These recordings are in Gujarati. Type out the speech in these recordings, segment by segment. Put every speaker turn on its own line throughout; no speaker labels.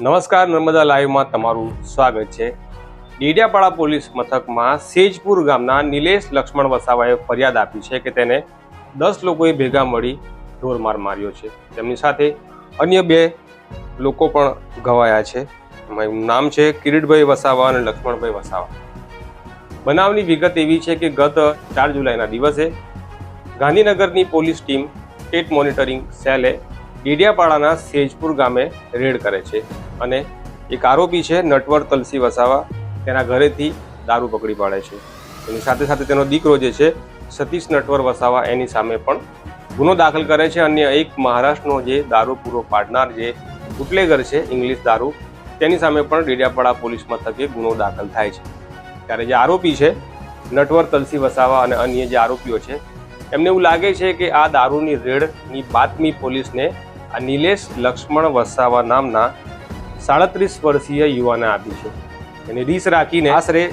નમસ્કાર, નર્મદા લાઈવમાં તમારું સ્વાગત છે. ડેડિયાપાડા પોલીસ મથકમાં સેજપુર ગામના નિલેશ લક્ષ્મણ વસાવાએ ફરિયાદ આપી છે કે તેને દસ લોકોએ ભેગા મળી ઢોરમાર માર્યો છે. તેમની સાથે અન્ય બે લોકો પણ ઘવાયા છે. એમાં નામ છે કિરીટભાઈ વસાવા અને લક્ષ્મણભાઈ વસાવા. બનાવની વિગત એવી છે કે ગત ચાર જુલાઈના દિવસે ગાંધીનગરની પોલીસ ટીમ સ્ટેટ મોનિટરિંગ સેલે ડેડિયાપાડાના સેજપુર ગામે રેડ કરે છે. અને એક આરોપી છે નટવર તલસી વસાવા. તેના ઘરેથી દારૂ પકડી પાડે છે. એની સાથે સાથે તેનો દીકરો જે છે, સતીશ નટવર વસાવા, એની સામે પણ ગુનો દાખલ કરે છે. અન્ય એક મહારાષ્ટ્રનો જે દારૂ પૂરો પાડનાર જે બુટલેગર છે, ઇંગ્લિશ દારૂ, તેની સામે પણ ડેડિયાપાડા પોલીસ મથકે ગુનો દાખલ થાય છે. ત્યારે જે આરોપી છે, નટવર તલસી વસાવા અને અન્ય જે આરોપીઓ છે, એમને એવું લાગે છે કે આ દારૂની રેડની બાતમી પોલીસને આ નિલેશ લક્ષ્મણ વસાવા નામના સાડત્રીસ વર્ષીય યુવાને આપી છે. એની રીસ રાખીને આશરે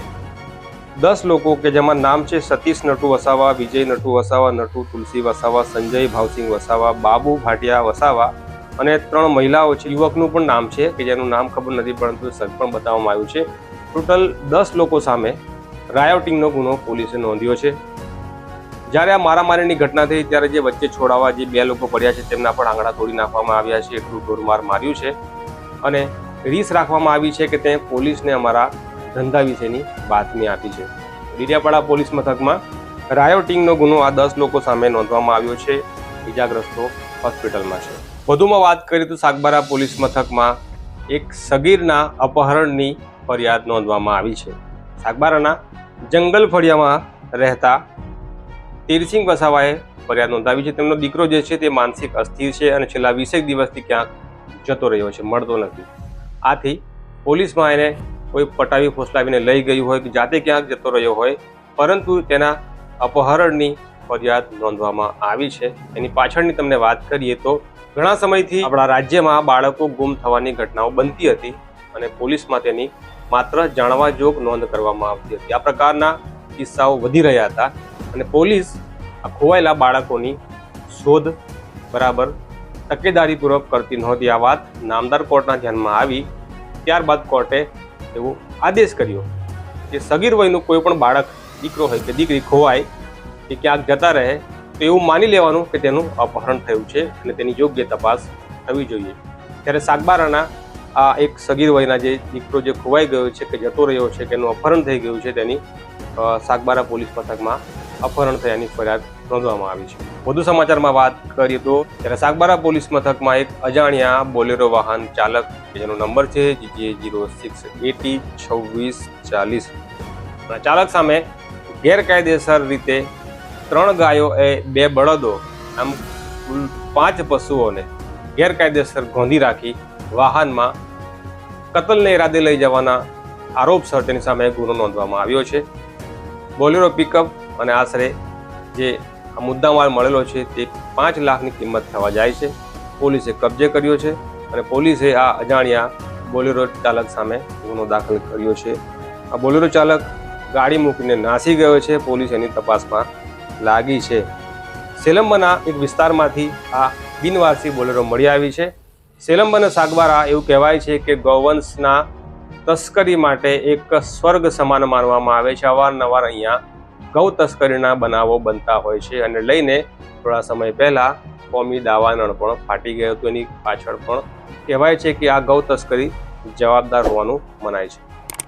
દસ લોકો કે જેમાં નામ છે સતીશ નટુ વસાવા, વિજય નટુ વસાવા, નટુ તુલસી વસાવા, સંજય ભાવસિંહ વસાવા, બાબુ ભાટિયા વસાવા અને ત્રણ મહિલાઓ છે. યુવકનું પણ નામ છે કે જેનું નામ ખબર નથી પરંતુ સર પણ બતાવવામાં આવ્યું છે. ટોટલ દસ લોકો સામે રાયોટિંગનો ગુનો પોલીસે નોંધ્યો છે. જ્યારે આ મારામારીની ઘટના થઈ ત્યારે જે વચ્ચે છોડાવવા જે બે લોકો પડ્યા છે તેમના પણ આંગળા તોડી નાખવામાં આવ્યા છે. એટલું ઢોરમાર માર્યું છે. અને રીસ રાખવામાં આવી છે કે તે પોલીસને અમારા ધંધા વિશેની બાતમી આપી છે. ડીડિયાપાડા પોલીસ મથકમાં રાયોટિંગનો ગુનો આ દસ લોકો સામે નોંધવામાં આવ્યો છે. ઇજાગ્રસ્તો હોસ્પિટલમાં છે. વધુમાં વાત કરીએ તો સાગબારા પોલીસ મથકમાં એક સગીરના અપહરણની ફરિયાદ નોંધવામાં આવી છે. સાગબારાના જંગલ ફળિયામાં રહેતા તીરસિંહ વસાવાએ ફરિયાદ નોંધાવી છે. તેમનો દીકરો જે છે તે માનસિક અસ્થિર છે અને છેલ્લા વીસેક દિવસથી ક્યાંક જતો રહ્યો છે, મળતો નથી. આથી પોલીસમાં એને કોઈ પટાવી ફોસલાવીને લઈ ગયું હોય કે જાતે ક્યાંક જતો રહ્યો હોય, પરંતુ તેના અપહરણની ફરિયાદ નોંધવામાં આવી છે. એની પાછળની તમને વાત કરીએ તો ઘણા સમયથી આપણા રાજ્યમાં બાળકો ગુમ થવાની ઘટનાઓ બનતી હતી અને પોલીસમાં તેની માત્ર જાણવા જોગ નોંધ કરવામાં આવતી હતી. આ પ્રકારના કિસ્સાઓ વધી રહ્યા હતા અને પોલીસ આ ખોવાયેલા બાળકોની શોધ બરાબર તકેદારીપૂર્વક કરતી નહોતી. આ વાત નામદાર કોર્ટના ધ્યાનમાં આવી. ત્યારબાદ કોર્ટે એવો આદેશ કર્યો કે સગીર વયનું કોઈ પણ બાળક, દીકરો હોય કે દીકરી ખોવાય, કે ક્યાંક જતા રહે, તો એવું માની લેવાનું કે તેનું અપહરણ થયું છે અને તેની યોગ્ય તપાસ થવી જોઈએ. ત્યારે સાગબારાના આ એક સગીર વયના જે દીકરો જે ખોવાઈ ગયો છે કે જતો રહ્યો છે કે એનું અપહરણ થઈ ગયું છે તેની સાગબારા પોલીસ મથકમાં અપહરણ થયાની ફરિયાદ નોંધવામાં આવી છે. વધુ સમાચારમાં વાત કરીએ તો ત્યારે સાગબારા પોલીસ મથકમાં એક અજાણ્યા બોલેરો વાહન ચાલક જેનો નંબર છે જીજે જીરો સિક્સ એટી છવ્વીસ ચાલીસ. ચાલક સામે ગેરકાયદેસર રીતે ત્રણ ગાયો એ બે બળદો, આમ કુલ પાંચ પશુઓને ગેરકાયદેસર ગોંધી રાખી વાહનમાં કતલને ઈરાદે લઈ જવાના આરોપસર તેની સામે ગુનો નોંધવામાં આવ્યો છે. બોલેરો પિકઅપ અને આશરે જે મુદ્દામાલ મળેલો છે તે પાંચ લાખની કિંમત થવા જાય છે. પોલીસે કબજે કર્યો છે અને પોલીસે આ અજાણ્યા બોલેરો ચાલક સામે ગુનો દાખલ કર્યો છે. આ બોલેરો ચાલક ગાડી મૂકીને નાસી ગયો છે. પોલીસ એની તપાસમાં લાગી છે. સેલંબના એક વિસ્તારમાંથી આ બિનવારસી બોલેરો મળી આવી છે. સેલંબ સાગબારા એવું કહેવાય છે કે ગૌવંશના તસ્કરી માટે એક સ્વર્ગ સમાન માનવામાં આવે છે. અવારનવાર અહીંયા ગૌ તસ્કરીના બનાવો બનતા હોય છે અને લઈને થોડા સમય પહેલા કોમી દાવાનળ પણ ફાટી ગયું હતું. એની પાછળ પણ કહેવાય છે કે આ ગૌ તસ્કરી જવાબદાર હોવાનું મનાય છે.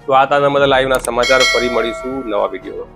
તો આ તાના બધા લાઈવના સમાચાર. ફરી મળીશું નવા વીડિયો